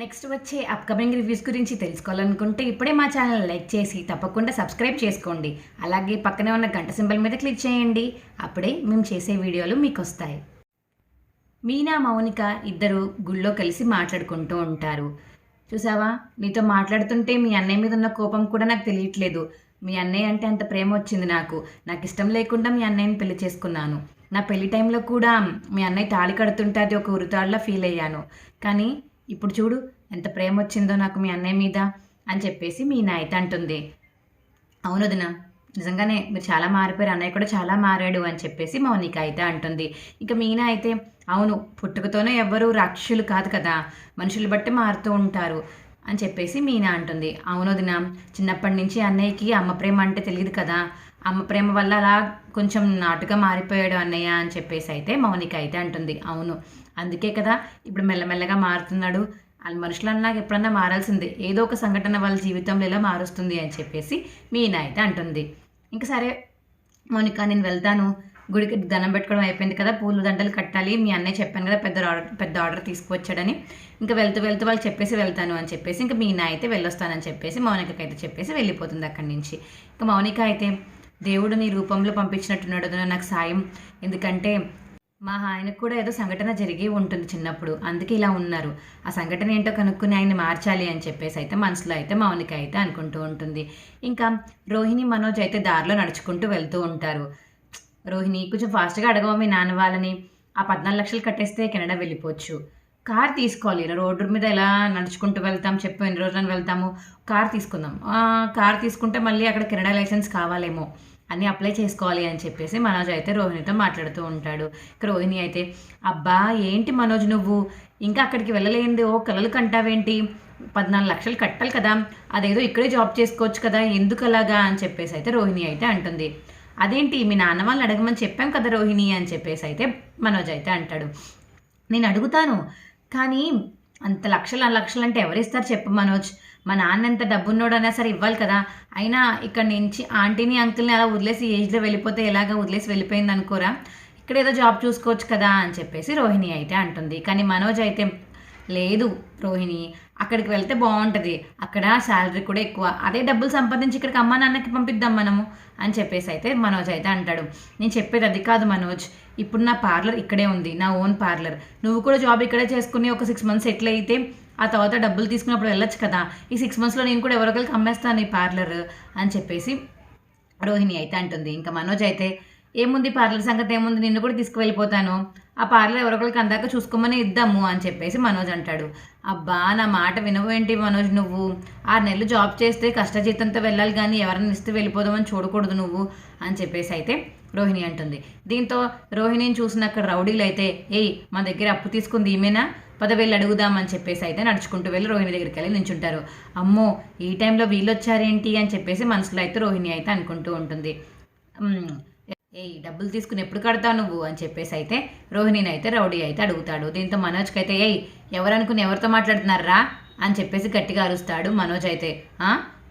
Next వచ్చే upcoming reviews గురించి తెలుసుకోవాలనుకుంటే ఇప్పుడే మా ఛానల్ లైక్ చేసి తప్పకుండా సబ్స్క్రైబ్ చేసుకోండి. అలాగే పక్కనే ఉన్న గంట సింబల్ మీద క్లిక్ చేయండి. అప్పుడే మేము చేసే వీడియోలు మీకు వస్తాయి. మీనా మౌనిక ఇద్దరు గుళ్ళో కలిసి మాట్లాడుకుంటూ ఉంటారు. చూసావా? నీతో మాట్లాడుతుంటే మీ అన్నయ్య మీద ఉన్న కోపం కూడా నాకు తెలియట్లేదు. మీ అన్నయ్య అంటే అంత ప్రేమ వచ్చింది నాకు. నాకు ఇష్టం లేకుండా మీ అన్నయ్యని పెళ్ళి చేసుకున్నాను. నా పెళ్ళి టైంలో కూడా మీ అన్నయ్య తాళి కడుతుంటే అది ఒక ఉరితాడులా ఫీల్ అయ్యాను. కానీ ఇప్పుడు చూడు ఎంత ప్రేమ వచ్చిందో నాకు మీ అన్నయ్య మీద అని చెప్పేసి మీ నాయత అంటుంది. అవును వదిన నిజంగానే మీరు చాలా మారిపోయారు అన్నయ్య కూడా చాలా మారాడు అని చెప్పేసి మౌనిక అయితే అంటుంది. ఇక మీనా అయితే అవును పుట్టుకతోనే ఎవ్వరూ రాక్షసులు కాదు కదా మనుషులు బట్టి మారుతూ ఉంటారు అని చెప్పేసి మీనా అంటుంది. అవును వదిన చిన్నప్పటి నుంచి అన్నయ్యకి అమ్మ ప్రేమ అంటే తెలియదు కదా అమ్మ ప్రేమ వల్ల అలా కొంచెం నాటుగా మారిపోయాడు అన్నయ్య అని చెప్పేసి అయితే మౌనిక అయితే అంటుంది. అవును అందుకే కదా ఇప్పుడు మెల్లమెల్లగా మారుతున్నాడు. వాళ్ళ మనుషులు అన్నాక ఎప్పుడన్నా మారాల్సిందే. ఏదో ఒక సంఘటన వాళ్ళ జీవితంలో ఇలా మారుస్తుంది అని చెప్పేసి మీనా అయితే అంటుంది. ఇంకా సరే మౌనిక నేను వెళ్తాను. గుడికి దండం పెట్టుకోవడం అయిపోయింది కదా. పూలు దండలు కట్టాలి. మీ అన్నయ్య చెప్పాను కదా పెద్ద ఆర్డర్ పెద్ద ఆర్డర్ తీసుకువచ్చాడని. ఇంకా వెళ్తూ వెళ్తూ వాళ్ళు చెప్పేసి వెళ్తాను అని చెప్పేసి ఇంకా మీనా అయితే వెళ్ళొస్తానని చెప్పేసి మౌనికకి అయితే చెప్పేసి వెళ్ళిపోతుంది అక్కడి నుంచి. ఇంకా మౌనిక అయితే దేవుడు నీ రూపంలో పంపించినట్టున్నాడు నాకు సాయం. ఎందుకంటే మా ఆయనకు కూడా ఏదో సంఘటన జరిగి ఉంటుంది చిన్నప్పుడు. అందుకే ఇలా ఉన్నారు. ఆ సంఘటన ఏంటో కనుక్కుని ఆయన మార్చాలి అని చెప్పేసి అయితే మనసులో అయితే మౌనిక అయితే అనుకుంటూ ఉంటుంది. ఇంకా రోహిణి మనోజ్ అయితే దారిలో నడుచుకుంటూ వెళ్తూ ఉంటారు. రోహిణి కొంచెం ఫాస్ట్గా అడగవు మీ నాన్న వాళ్ళని? ఆ పద్నాలుగు లక్షలు కట్టేస్తే కెనడా వెళ్ళిపోవచ్చు. కార్ తీసుకోవాలి. ఇలా రోడ్డు మీద ఎలా నడుచుకుంటూ వెళ్తాం? చెప్పు ఎన్ని రోజులను వెళ్తాము. కార్ తీసుకుందాం. కార్ తీసుకుంటే మళ్ళీ అక్కడ కెనడా లైసెన్స్ కావాలేమో. అన్నీ అప్లై చేసుకోవాలి అని చెప్పేసి మనోజ్ అయితే రోహిణితో మాట్లాడుతూ ఉంటాడు. ఇక రోహిణి అయితే అబ్బా ఏంటి మనోజ్ నువ్వు? ఇంకా అక్కడికి వెళ్ళలేంది ఓ కలలు కంటావేంటి? పద్నాలుగు లక్షలు కట్టాలి కదా. అదేదో ఇక్కడే జాబ్ చేసుకోవచ్చు కదా. ఎందుకు అలాగా? అని చెప్పేసి అయితే రోహిణి అయితే అంటుంది. అదేంటి? మీ నాన్న వాళ్ళని అడగమని చెప్పాం కదా రోహిణి అని చెప్పేసి అయితే మనోజ్ అయితే అంటాడు. నేను అడుగుతాను. కానీ అంత లక్షలు లక్షలు అంటే ఎవరిస్తారు చెప్పు మనోజ్? మా నాన్న ఎంత డబ్బున్నోడైనా సరే ఇవ్వాలి కదా. అయినా ఇక్కడ నుంచి ఆంటీని అంకుల్ని అలా వదిలేసి ఏజ్లో వెళ్ళిపోతే ఎలాగ వదిలేసి వెళ్ళిపోయింది అనుకోరా? ఇక్కడ ఏదో జాబ్ చూసుకోవచ్చు కదా అని చెప్పేసి రోహిణి అయితే అంటుంది. కానీ మనోజ్ అయితే లేదు రోహిణి. అక్కడికి వెళ్తే బాగుంటుంది. అక్కడ శాలరీ కూడా ఎక్కువ. అదే డబ్బులు సంపాదించి ఇక్కడికి అమ్మ నాన్నకి పంపిద్దాం మనము అని చెప్పేసి అయితే మనోజ్ అయితే అంటాడు. నేను చెప్పేది అది కాదు మనోజ్. ఇప్పుడు నా పార్లర్ ఇక్కడే ఉంది. నా ఓన్ పార్లర్. నువ్వు కూడా జాబ్ ఇక్కడే చేసుకుని ఒక సిక్స్ మంత్స్ సెటిల్ అయితే ఆ తర్వాత డబ్బులు తీసుకున్నప్పుడు వెళ్ళొచ్చు కదా. ఈ సిక్స్ మంత్స్లో నేను కూడా ఎవరొకరికి అమ్మేస్తాను ఈ పార్లర్ అని చెప్పేసి రోహిణి అయితే అంటుంది. ఇంకా మనోజ్ అయితే ఏముంది పార్లర్ సంగతి ఏముంది? నిన్ను కూడా తీసుకువెళ్ళిపోతాను. ఆ పార్లర్ ఎవరొకరికి అందాక చూసుకోమని ఇద్దాము అని చెప్పేసి మనోజ్ అంటాడు. అబ్బా నా మాట వినవు ఏంటి మనోజ్ నువ్వు? ఆరు నెలలు జాబ్ చేస్తే కష్టజీతంతో వెళ్ళాలి కానీ ఎవరిని ఇస్తే వెళ్ళిపోదామని చూడకూడదు నువ్వు అని చెప్పేసి అయితే రోహిణి అంటుంది. దీంతో రోహిణిని చూసిన అక్కడ రౌడీలు అయితే ఏయ్ మా దగ్గర అప్పు తీసుకుంది ఈమెనా? పదవేళ్ళు అడుగుదామని చెప్పేసి అయితే నడుచుకుంటూ వెళ్ళి రోహిణి దగ్గరికి వెళ్ళి నించుంటారు. అమ్మో ఈ టైంలో వీళ్ళు వచ్చారేంటి అని చెప్పేసి మనసులో అయితే రోహిణి అయితే అనుకుంటూ ఉంటుంది. ఏయ్ డబ్బులు తీసుకుని ఎప్పుడు కడతావు నువ్వు? అని చెప్పేసి అయితే రోహిణిని అయితే రౌడీ అయితే అడుగుతాడు. దీంతో మనోజ్కి అయితే ఏయ్ ఎవరనుకుని ఎవరితో మాట్లాడుతున్నారా? అని చెప్పేసి గట్టిగా అరుస్తాడు మనోజ్ అయితే.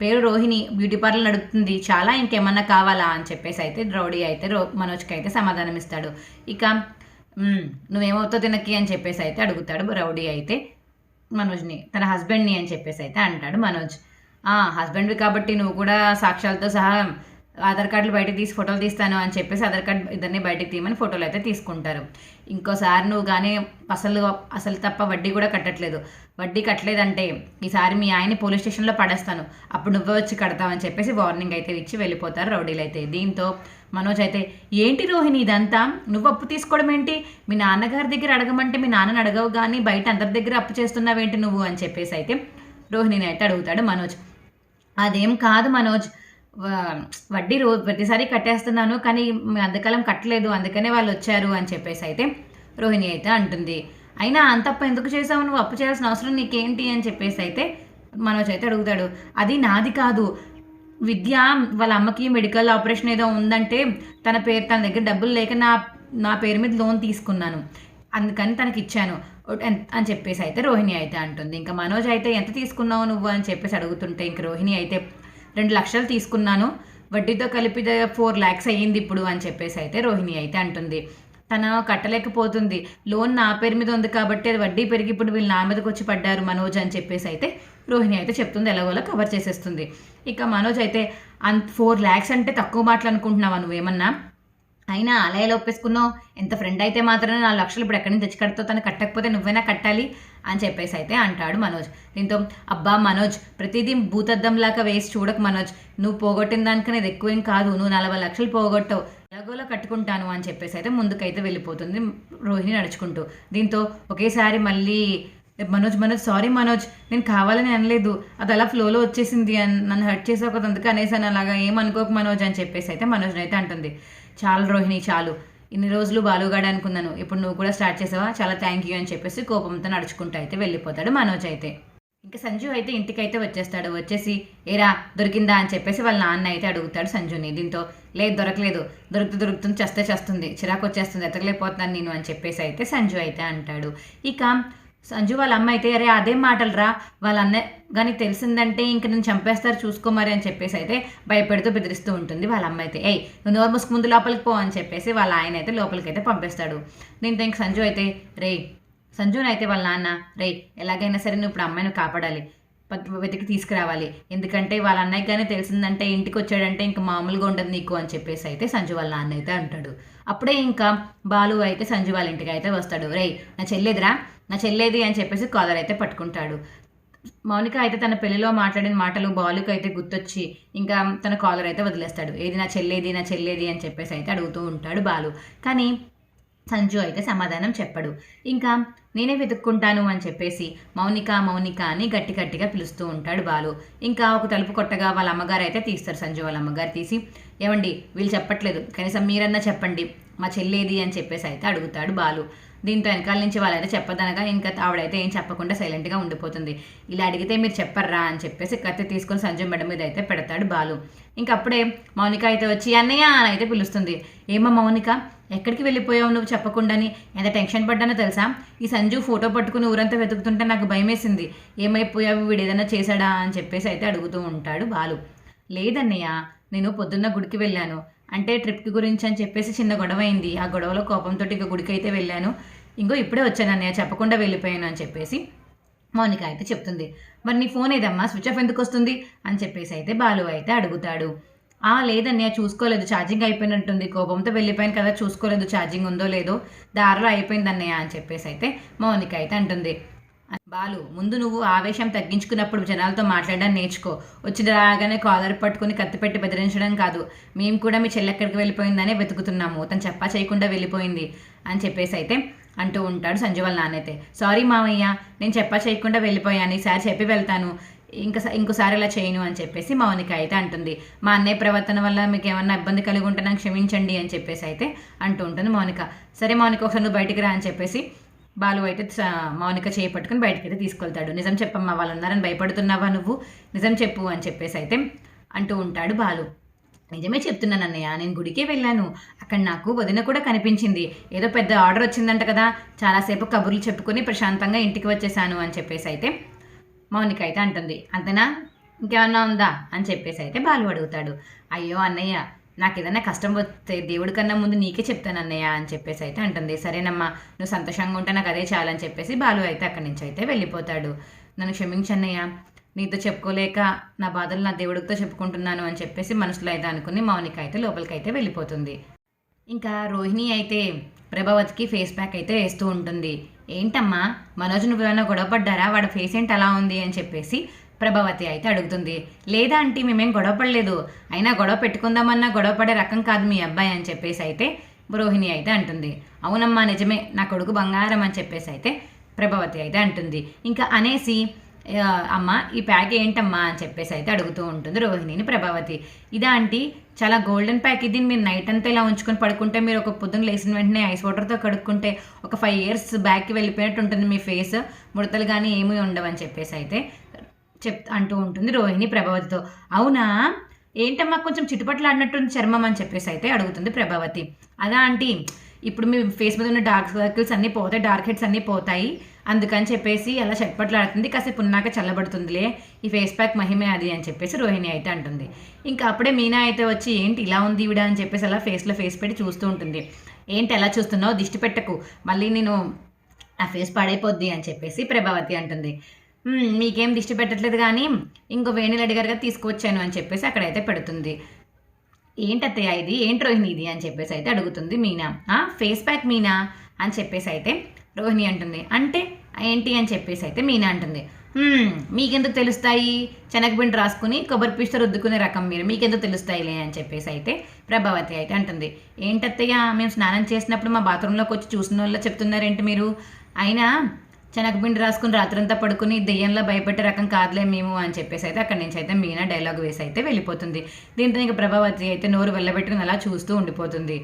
పేరు రోహిణి బ్యూటీ పార్లర్ నడుపుతుంది. చాలా ఇంకేమన్నా కావాలా? అని చెప్పేసి అయితే రౌడీ అయితే రో మనోజ్కి అయితే సమాధానం ఇస్తాడు. ఇక నువ్వేమవుతావు తినకి? అని చెప్పేసి అయితే అడుగుతాడు రౌడీ అయితే మనోజ్ని. తన హస్బెండ్ని అని చెప్పేసి అయితే అంటాడు మనోజ్. "ఆ, హస్బెండ్వి కాబట్టి నువ్వు కూడా సాక్ష్యాలతో సహా ఆధార్ కార్డులు బయటకు తీసి ఫోటోలు తీస్తాను అని చెప్పేసి ఆధార్ కార్డు ఇద్దరిని బయటకు తీయమని ఫోటోలు అయితే తీసుకుంటారు. ఇంకోసారి నువ్వు కానీ అసలు అసలు తప్ప వడ్డీ కూడా కట్టట్లేదు. వడ్డీ కట్టలేదంటే ఈసారి మీ ఆయన్ని పోలీస్ స్టేషన్లో పడేస్తాను. అప్పుడు నువ్వే వచ్చి కడతావని చెప్పేసి వార్నింగ్ అయితే ఇచ్చి వెళ్ళిపోతారు రౌడీలు అయితే. దీంతో మనోజ్ అయితే ఏంటి రోహిణి ఇదంతా? నువ్వు అప్పు తీసుకోవడం ఏంటి? మీ నాన్నగారి దగ్గర అడగమంటే మీ నాన్నని అడగవు కానీ బయట అందరి దగ్గర అప్పు చేస్తున్నావేంటి నువ్వు? అని చెప్పేసి అయితే రోహిణిని అయితే అడుగుతాడు మనోజ్. అదేం కాదు మనోజ్. వడ్డీ రో ప్రతిసారి కట్టేస్తున్నాను కానీ అంతకాలం కట్టలేదు అందుకనే వాళ్ళు వచ్చారు అని చెప్పేసి అయితే రోహిణి అయితే అంటుంది. అయినా అంత అప్పు ఎందుకు చేసావు నువ్వు అప్పు చేయాల్సిన అవసరం నీకేంటి అని చెప్పేసి అయితే మనోజ్ అయితే అడుగుతాడు. అది నాది కాదు. విద్య వాళ్ళ అమ్మకి మెడికల్ ఆపరేషన్ ఏదో ఉందంటే తన పేరు తన దగ్గర డబ్బులు లేక నా నా పేరు మీద లోన్ తీసుకున్నాను. అందుకని తనకి ఇచ్చాను అని చెప్పేసి అయితే రోహిణి అయితే అంటుంది. ఇంకా మనోజ్ అయితే ఎంత తీసుకున్నావు నువ్వు? అని చెప్పేసి అడుగుతుంటే ఇంక రోహిణి అయితే రెండు లక్షలు తీసుకున్నాను. వడ్డీతో కలిపి ఫోర్ ల్యాక్స్ అయ్యింది ఇప్పుడు అని చెప్పేసి అయితే రోహిణి అయితే అంటుంది. తన కట్టలేకపోతుంది. లోన్ నా పేరు మీద ఉంది కాబట్టి అది వడ్డీ పెరిగి ఇప్పుడు వీళ్ళు నా మీదకి వచ్చి పడ్డారు మనోజ్ అని చెప్పేసి అయితే రోహిణి అయితే చెప్తుంది. ఎలాగోలా కవర్ చేసేస్తుంది. ఇక మనోజ్ అయితే అంత ఫోర్ ల్యాక్స్ అంటే తక్కువ మాటలు అనుకుంటున్నావా నువ్వేమన్నా? అయినా అలా ఎలా ఒప్పేసుకున్నావు. ఎంత ఫ్రెండ్ అయితే మాత్రమే నాలుగు లక్షలు ఇప్పుడు ఎక్కడి నుంచి తెచ్చి కడతావు తను కట్టకపోతే నువ్వైనా కట్టాలి అని చెప్పేసి అయితే అంటాడు మనోజ్. దీంతో అబ్బా మనోజ్ ప్రతిదీ భూతద్దంలాగా వేసి చూడకు మనోజ్. నువ్వు పోగొట్టిన దానికనే ఇది ఎక్కువేం కాదు. నువ్వు నలభై లక్షలు పోగొట్టావు. ఎలాగోలా కట్టుకుంటాను అని చెప్పేసి అయితే ముందుకైతే వెళ్ళిపోతుంది రోహిణి నడుచుకుంటూ. దీంతో ఒకేసారి మళ్ళీ మనోజ్ మనోజ్ సారీ మనోజ్ నేను కావాలని అనలేదు. అది అలా ఫ్లోలో వచ్చేసింది అని నన్ను హర్ట్ చేసే ఒక అందుకే అనేసాను అలాగా ఏమనుకోక మనోజ్ అని చెప్పేసి అయితే మనోజ్ అయితే అంటుంది. చాలు రోహిణి చాలు. ఇన్ని రోజులు బాలుగాడు అనుకున్నాను. ఇప్పుడు నువ్వు కూడా స్టార్ట్ చేసావా? చాలా థ్యాంక్ యూ అని చెప్పేసి కోపంతో నడుచుకుంటూ అయితే వెళ్ళిపోతాడు మనోజ్ అయితే. ఇంకా సంజు అయితే ఇంటికైతే వచ్చేస్తాడు. వచ్చేసి ఏరా దొరికిందా? అని చెప్పేసి వాళ్ళ నాన్న అయితే అడుగుతాడు సంజుని. దీంతో లేదు దొరకలేదు. దొరుకుతూ దొరుకుతుంది చస్తే చేస్తుంది. చిరాకు వచ్చేస్తుంది ఎతకలేకపోతున్నాను నేను అని చెప్పేసి అయితే సంజు అయితే అంటాడు. ఇక సంజు వాళ్ళ అమ్మ అయితే అరే అదేం మాటలు రా వాళ్ళ అన్న కానీ తెలిసిందంటే ఇంక నేను చంపేస్తారు చూసుకో మరి అని చెప్పేసి అయితే భయపెడుతూ బెదిరిస్తూ ఉంటుంది వాళ్ళ అమ్మ అయితే. ఏయ్ నువ్వు నోరు మూసుకు ముందు లోపలికి పో అని చెప్పేసి వాళ్ళ ఆయన అయితే లోపలికి అయితే పంపిస్తాడు. దీంతో ఇంక సంజు అయితే రే సంజున అయితే వాళ్ళ నాన్న రే ఎలాగైనా సరే నువ్వు ఇప్పుడు అమ్మాయిని కాపాడాలి. వెతికి తీసుకురావాలి. ఎందుకంటే వాళ్ళ అన్నయ్య కానీ తెలిసిందంటే ఇంటికి వచ్చాడంటే ఇంకా మామూలుగా ఉండదు నీకు అని చెప్పేసి అయితే సంజు వాళ్ళ నాన్న అయితే అంటాడు. అప్పుడే ఇంకా బాలు అయితే సంజు వాళ్ళ ఇంటికి అయితే వస్తాడు. రేయ్ నా చెల్లేదిరా నా చెల్లేది అని చెప్పేసి కాలర్ అయితే పట్టుకుంటాడు. మౌనిక అయితే తన పెళ్ళిలో మాట్లాడిన మాటలు బాలుకి అయితే గుర్తొచ్చి ఇంకా తన కాలర్ అయితే వదిలేస్తాడు. ఏది నా చెల్లేది నా చెల్లేది అని చెప్పేసి అయితే అడుగుతూ ఉంటాడు బాలు. కానీ సంజు అయితే సమాధానం చెప్పడు. ఇంకా నేనే వెతుక్కుంటాను అని చెప్పేసి మౌనిక మౌనిక అని గట్టి గట్టిగా పిలుస్తూ ఉంటాడు బాలు. ఇంకా ఒక తలుపు కొట్టగా వాళ్ళ అమ్మగారు అయితే తీస్తారు సంజు వాళ్ళ అమ్మగారు తీసి. ఏమండి వీళ్ళు చెప్పట్లేదు. కనీసం మీరన్నా చెప్పండి. మా చెల్లేది అని చెప్పేసి అయితే అడుగుతాడు బాలు. దీంతో వెనకాల నుంచి వాళ్ళైతే చెప్పదనగా ఇంకా ఆవిడైతే ఏం చెప్పకుండా సైలెంట్గా ఉండిపోతుంది. ఇలా అడిగితే మీరు చెప్పర్రా అని చెప్పేసి కత్తి తీసుకొని సంజయ్ మెడ మీద అయితే పెడతాడు బాలు. ఇంకప్పుడే మౌనిక అయితే వచ్చి అన్నయ్య అని అయితే పిలుస్తుంది. ఏమో మౌనిక ఎక్కడికి వెళ్ళిపోయావు నువ్వు చెప్పకుండాని? ఎంత టెన్షన్ పడ్డానో తెలుసా? ఈ సంజు ఫోటో పట్టుకుని ఊరంతా వెతుకుతుంటే నాకు భయమేసింది. ఏమైపోయావు? వీడు ఏదైనా చేశాడా? అని చెప్పేసి అయితే అడుగుతూ ఉంటాడు బాలు. లేదన్నయ్య నేను పొద్దున్న గుడికి వెళ్ళాను. అంటే ట్రిప్కి గురించి అని చెప్పేసి చిన్న గొడవ అయింది ఆ గొడవలో కోపంతో ఇక గుడికి అయితే వెళ్ళాను. ఇంకో ఇప్పుడే వచ్చాను అన్నయ్య చెప్పకుండా వెళ్ళిపోయాను అని చెప్పేసి మౌనిక అయితే చెప్తుంది. మరి నీ ఫోన్ ఏదమ్మా? స్విచ్ ఆఫ్ ఎందుకు వస్తుంది? అని చెప్పేసి అయితే బాలు అయితే అడుగుతాడు. లేదన్నయ్య చూసుకోలేదు. ఛార్జింగ్ అయిపోయినట్టుంది. కోపంతో వెళ్ళిపోయాను కదా చూసుకోలేదు. ఛార్జింగ్ ఉందో లేదో దారిలో అయిపోయింది అన్నయ్య అని చెప్పేసి అయితే మౌనిక అయితే అంటుంది. బాలు ముందు నువ్వు ఆవేశం తగ్గించుకున్నప్పుడు జనాలతో మాట్లాడడం నేర్చుకో. వచ్చి రాగానే కాలర్ పట్టుకుని కత్తి పెట్టి బెదిరించడం కాదు. మేము కూడా మీ చెల్లి ఎక్కడికి వెళ్ళిపోయిందనే వెతుకుతున్నాము. తను చెప్పా చేయకుండా వెళ్ళిపోయింది అని చెప్పేసి అయితే అంటూ ఉంటాడు సంజు వాళ్ళ నాన్నైతే. సారీ మామయ్య నేను చెప్పా చేయకుండా వెళ్ళిపోయాను. ఈసారి చెప్పి వెళ్తాను. ఇంకా ఇంకోసారి ఇలా చేయను అని చెప్పేసి మౌనిక అయితే అంటుంది. మా అన్నయ్య ప్రవర్తన వల్ల మీకు ఏమన్నా ఇబ్బంది కలిగి ఉంటే నాకు క్షమించండి అని చెప్పేసి అయితే అంటూ ఉంటుంది మౌనిక. సరే మౌనిక ఒకసారి నువ్వు బయటికి రా అని చెప్పేసి బాలు అయితే మౌనిక చేయి పట్టుకుని బయటికి అయితే తీసుకెళ్తాడు. నిజం చెప్పమ్మా వాళ్ళు ఉన్నారని భయపడుతున్నావా నువ్వు? నిజం చెప్పు అని చెప్పేసి అయితే అంటూ ఉంటాడు బాలు. నిజమే చెప్తున్నాను అన్నయ్య నేను గుడికే వెళ్ళాను. అక్కడ నాకు వదిన కూడా కనిపించింది. ఏదో పెద్ద ఆర్డర్ వచ్చిందంట కదా. చాలాసేపు కబుర్లు చెప్పుకొని ప్రశాంతంగా ఇంటికి వచ్చేసాను అని చెప్పేసి అయితే మౌనిక అయితే అంటుంది అంతేనా? ఇంకేమన్నా ఉందా? అని చెప్పేసి అయితే బాలు అడుగుతాడు అయ్యో అన్నయ్య నాకు ఏదైనా కష్టం వస్తే దేవుడి కన్నా ముందు నీకే చెప్తాను అన్నయ్య అని చెప్పేసి అయితే అంటుంది సరేనమ్మా నువ్వు సంతోషంగా ఉంటే నాకు అదే చాలని చెప్పేసి బాలు అయితే అక్కడి నుంచి అయితే వెళ్ళిపోతాడు. నన్ను క్షమించన్నయ్య నీతో చెప్పుకోలేక నా బాధలు నా దేవుడితో చెప్పుకుంటున్నాను అని చెప్పేసి మనసులో అయితే అనుకుని మౌనిక అయితే లోపలికి అయితే వెళ్ళిపోతుంది. ఇంకా రోహిణి అయితే ప్రభావతికి ఫేస్ ప్యాక్ అయితే వేస్తూ ఉంటుంది. ఏంటమ్మా? మనోజ్ నువ్వు ఏమైనా గొడవ పడ్డారా? వాడి ఫేస్ ఏంటి అలా ఉంది అని చెప్పేసి ప్రభావతి అయితే అడుగుతుంది. లేదా అంటే మేమేం గొడవ పడలేదు. అయినా గొడవ పెట్టుకుందామన్నా గొడవ పడే రకం కాదు మీ అబ్బాయి అని చెప్పేసి అయితే రోహిణి అయితే అంటుంది. అవునమ్మా నిజమే. నా కొడుకు బంగారం అని చెప్పేసి అయితే ప్రభావతి అయితే అంటుంది. ఇంకా అనేసి అమ్మ ఈ ప్యాక్ ఏంటమ్మా అని చెప్పేసి అయితే అడుగుతూ ఉంటుంది రోహిణిని ప్రభావతి. ఇదా ఆంటీ చాలా గోల్డెన్ ప్యాక్ ఇది. మీరు నైట్ అంతా ఇలా ఉంచుకొని పడుకుంటే మీరు ఒక పొద్దున్న లేచిన వెంటనే ఐస్ వాటర్తో కడుక్కుంటే ఒక ఫైవ్ ఇయర్స్ బ్యాక్కి వెళ్ళిపోయినట్టు ఉంటుంది మీ ఫేస్. ముడతలు కానీ ఏమీ ఉండవని చెప్పేసి అయితే చెప్ అంటూ ఉంటుంది రోహిణి ప్రభావతితో. అవునా? ఏంటమ్మా కొంచెం చిటుపట్లు ఆడినట్టుంది చర్మం అని చెప్పేసి అయితే అడుగుతుంది ప్రభావతి. అదా ఆంటీ ఇప్పుడు మీ ఫేస్ మీద ఉన్న డార్క్ సర్కిల్స్ అన్నీ పోతాయి డార్క్ హెడ్స్ అన్నీ పోతాయి. అందుకని చెప్పేసి అలా చట్పట్లాడుతుంది కాసేపు ఉన్నాక చల్లబడుతుందిలే. ఈ ఫేస్ ప్యాక్ మహిమే అది అని చెప్పేసి రోహిణి అయితే అంటుంది. ఇంకా అప్పుడే మీనా అయితే వచ్చి ఏంటి ఇలా ఉంది ఈవిడ? అని చెప్పేసి అలా ఫేస్లో ఫేస్ పెట్టి చూస్తూ ఉంటుంది. ఏంటి ఎలా చూస్తున్నావు? దిష్టి పెట్టకు. మళ్ళీ నేను ఆ ఫేస్ పాడైపోద్ది అని చెప్పేసి ప్రభావతి అంటుంది. మీకేం దిష్టి పెట్టట్లేదు కానీ ఇంకో వేణులు అడిగారుగా తీసుకువచ్చాను అని చెప్పేసి అక్కడైతే పెడుతుంది. ఏంటత్తయ్య ఇది? ఏంటి రోహిణి ఇది? అని చెప్పేసి అయితే అడుగుతుంది మీనా. "ఆ, ఫేస్ ప్యాక్ మీనా? అని చెప్పేసి అయితే రోహిణి అంటుంది. అంటే ఏంటి అని చెప్పేసి అయితే మీనా అంటుంది. మీకెందుకు తెలుస్తాయి? శనగపిండి రాసుకుని కొబ్బరి పీస్తో రుద్దుకునే రకం మీరు. మీకెందుకు తెలుస్తాయిలే? అని చెప్పేసి అయితే ప్రభావతి అయితే అంటుంది. ఏంటత్తయ్య మేము స్నానం చేసినప్పుడు మా బాత్రూంలోకి వచ్చి చూసిన వాళ్ళు చెప్తున్నారేంటి మీరు? అయినా శనగపిండి రాసుకుని రాత్రంతా పడుకుని దెయ్యంలో భయపెట్టే రకం కాదులే మేము అని చెప్పేసి అయితే అక్కడి నుంచి అయితే మీనా డైలాగ్ వేసి అయితే వెళ్ళిపోతుంది. దీంతో ఇంకా ప్రభావతి అయితే నోరు వెళ్ళబెట్టుకుని అలా చూస్తూ ఉండిపోతుంది.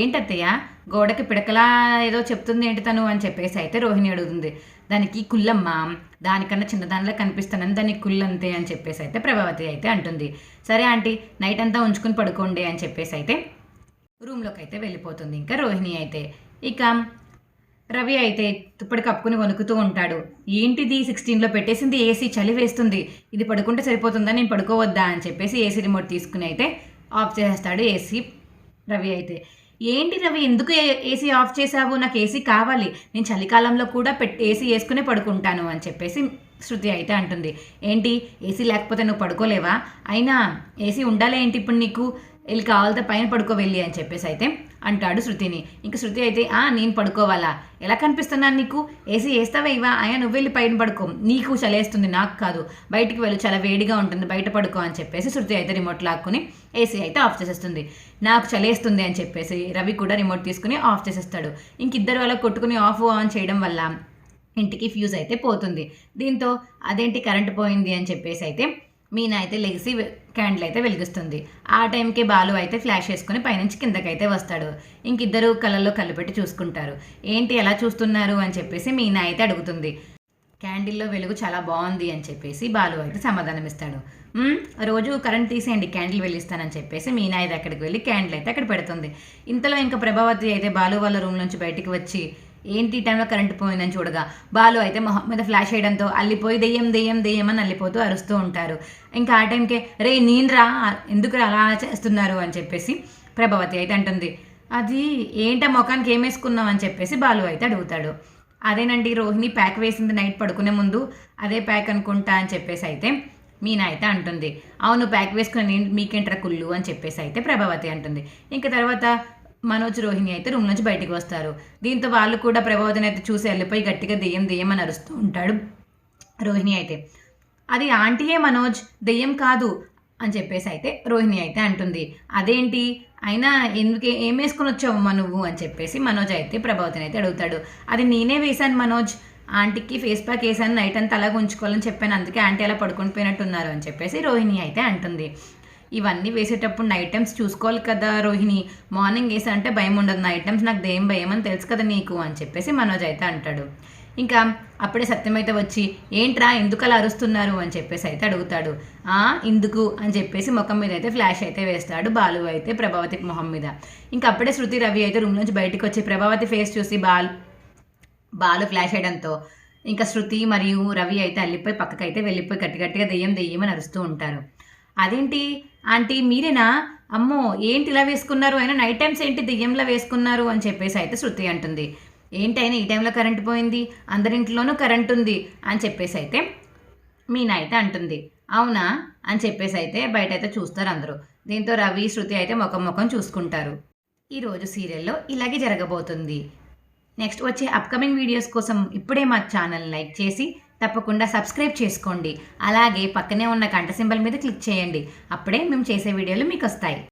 ఏంటత్తయ్య? గోడకి పిడకలా ఏదో చెప్తుంది ఏంటి తను అని చెప్పేసి అయితే రోహిణి అడుగుతుంది. దానికి కుల్లమ్మ దానికన్నా చిన్నదానిలా కనిపిస్తానని దానికి కుళ్ళంతే అని చెప్పేసి అయితే ప్రభావతి అయితే అంటుంది. సరే ఆంటీ నైట్ అంతా ఉంచుకుని పడుకోండి అని చెప్పేసి అయితే రూమ్లోకి అయితే వెళ్ళిపోతుంది. ఇంకా రోహిణి అయితే ఇక రవి అయితే తుప్పటి కప్పుకుని వణుకుతూ ఉంటాడు. ఏంటిది? సిక్స్టీన్లో పెట్టేసింది ఏసీ చలి వేస్తుంది. ఇది పడుకుంటే సరిపోతుందా? నేను పడుకోవద్దా? అని చెప్పేసి ఏసీ రిమోట్ తీసుకుని అయితే ఆఫ్ చేసేస్తాడు ఏసీ రవి అయితే. ఏంటి రవి? ఎందుకు ఏ- ఏసీ ఆఫ్ చేసావు నాకు ఏసీ కావాలి. నేను చలికాలంలో కూడా పెట్ ఏసీ వేసుకునే పడుకుంటాను అని చెప్పేసి శృతి అయితే అంటుంది. ఏంటి? ఏసీ లేకపోతే నువ్వు పడుకోలేవా? అయినా ఏసీ ఉండాలి ఏంటి ఇప్పుడు నీకు? వెళ్ళి కావాలితే పైన పడుకో వెళ్ళి అని చెప్పేసి అయితే అంటాడు శృతిని. ఇంక శృతి అయితే ఆ నేను పడుకోవాలా? ఎలా కనిపిస్తున్నాను నీకు? ఏసీ వేస్తావా ఇవా? అయ్యా నువ్వు వెళ్ళి పైన పడుకో. నీకు చలేస్తుంది నాకు కాదు. బయటికి వెళ్ళి చాలా వేడిగా ఉంటుంది బయట పడుకో అని చెప్పేసి శృతి అయితే రిమోట్ లాక్కుని ఏసీ అయితే ఆఫ్ చేసేస్తుంది. నాకు చలేస్తుంది అని చెప్పేసి రవి కూడా రిమోట్ తీసుకుని ఆఫ్ చేసేస్తాడు. ఇంక ఇద్దరు వాళ్ళ కొట్టుకుని ఆఫ్ ఆన్ చేయడం వల్ల ఇంటికి ఫ్యూజ్ అయితే పోతుంది. దీంతో అదేంటి కరెంట్ పోయింది అని చెప్పేసి అయితే మీనా అయితే లెగిసి క్యాండిల్ అయితే వెలిగిస్తుంది. ఆ టైంకి బాలు అయితే ఫ్లాష్ వేసుకుని పైనుంచి కిందకైతే వస్తాడు. ఇంకిద్దరు కళ్ళల్లో కళ్ళు పెట్టి చూసుకుంటారు. ఏంటి ఎలా చూస్తున్నారు? అని చెప్పేసి మీనా అయితే అడుగుతుంది. క్యాండిల్లో వెలుగు చాలా బాగుంది అని చెప్పేసి బాలు అయితే సమాధానం ఇస్తాడు. రోజు కరెంట్ తీసేయండి క్యాండిల్ వెలిగిస్తానని చెప్పేసి మీనా అయితే అక్కడికి వెళ్ళి క్యాండిల్ అయితే అక్కడ పెడుతుంది. ఇంతలో ఇంకా ప్రభావతి అయితే బాలు వాళ్ళ రూమ్ నుంచి బయటికి వచ్చి ఏంటి ఈ టైంలో కరెంట్ పోయిందని చూడగా బాలు అయితే మొహం మీద ఫ్లాష్ వేయడంతో అల్లిపోయి దెయ్యం దెయ్యం దెయ్యం అని అల్లిపోతూ అరుస్తూ ఉంటారు. ఇంకా ఆ టైంకే రే నేనురా ఎందుకు అలా చేస్తున్నారు? అని చెప్పేసి ప్రభావతి అయితే అంటుంది. అది ఏంట ముఖానికి ఏం అని చెప్పేసి బాలు అయితే అడుగుతాడు. అదేనండి రోహిణి ప్యాక్ వేసింది నైట్ పడుకునే ముందు అదే ప్యాక్ అనుకుంటా అని చెప్పేసి అయితే మీనా అయితే అంటుంది. అవును ప్యాక్ వేసుకుని నేను మీకేంట్రా కుళ్ళు? అని చెప్పేసి అయితే ప్రభావతి అంటుంది. ఇంకా తర్వాత మనోజ్ రోహిణి అయితే రూమ్ నుంచి బయటికి వస్తారు. దీంతో వాళ్ళు కూడా ప్రభావతిని అయితే చూసి వెళ్ళిపోయి గట్టిగా దెయ్యం దెయ్యం అని అరుస్తూ ఉంటాడు రోహిణి అయితే. అది ఆంటీయే మనోజ్ దెయ్యం కాదు అని చెప్పేసి అయితే రోహిణి అయితే అంటుంది. అదేంటి? అయినా ఎందుకే ఏం వేసుకుని వచ్చావమ్మా నువ్వు? అని చెప్పేసి మనోజ్ అయితే ప్రభావతిని అయితే అడుగుతాడు. అది నేనే వేశాను మనోజ్. ఆంటీకి ఫేస్ ప్యాక్ వేసాను నైట్ అంతా అలాగ ఉంచుకోవాలని చెప్పాను. అందుకే ఆంటీ అలా పడుకొని పోయినట్టున్నారు అని చెప్పేసి రోహిణి అయితే అంటుంది. ఇవన్నీ వేసేటప్పుడు నైట్ టైమ్స్ చూసుకోవాలి కదా రోహిణి. మార్నింగ్ వేసానంటే భయం ఉండదు. నైట్ టైమ్స్ నాకు దేం భయం అని తెలుసు కదా నీకు అని చెప్పేసి మనోజ్ అయితే అంటాడు. ఇంకా అప్పుడే సత్యమైతే వచ్చి ఏంట్రా ఎందుకు అలా అరుస్తున్నారు? అని చెప్పేసి అయితే అడుగుతాడు. ఆ ఇందుకు అని చెప్పేసి ముఖం మీద అయితే ఫ్లాష్ అయితే వేస్తాడు బాలు అయితే ప్రభావతి మొహం మీద. ఇంకా అప్పుడే శృతి రవి అయితే రూమ్ నుంచి బయటకు వచ్చి ప్రభావతి ఫేస్ చూసి బాల్ బాలు ఫ్లాష్ అయ్యడంతో ఇంకా శృతి మరియు రవి అయితే అల్లిపోయి పక్కకైతే వెళ్ళిపోయి గట్టి గట్టిగా దెయ్యం దెయ్యం అని అరుస్తూ ఉంటారు. అదేంటి? ఆంటీ మీరేనా? అమ్మో ఏంటి ఇలా వేసుకున్నారు? అయినా నైట్ టైమ్స్ ఏంటి దెయ్యంలా వేసుకున్నారు? అని చెప్పేసి అయితే శృతి అంటుంది. ఏంటైనా ఈ టైంలో కరెంట్ పోయింది? అందరింట్లోనూ కరెంట్ ఉంది అని చెప్పేసి అయితే మీనా అయితే అంటుంది. అవునా? అని చెప్పేసి అయితే బయట అయితే చూస్తారు అందరూ. దీంతో రవి శృతి అయితే ముఖం ముఖం చూసుకుంటారు. ఈరోజు సీరియల్లో ఇలాగే జరగబోతుంది. నెక్స్ట్ వచ్చే అప్కమింగ్ వీడియోస్ కోసం ఇప్పుడే మా ఛానల్ లైక్ చేసి తప్పకుండా సబ్స్క్రైబ్ చేసుకోండి. అలాగే పక్కనే ఉన్న గంట సింబల్ మీద క్లిక్ చేయండి. అప్పుడే మేము చేసే వీడియోలు మీకు వస్తాయి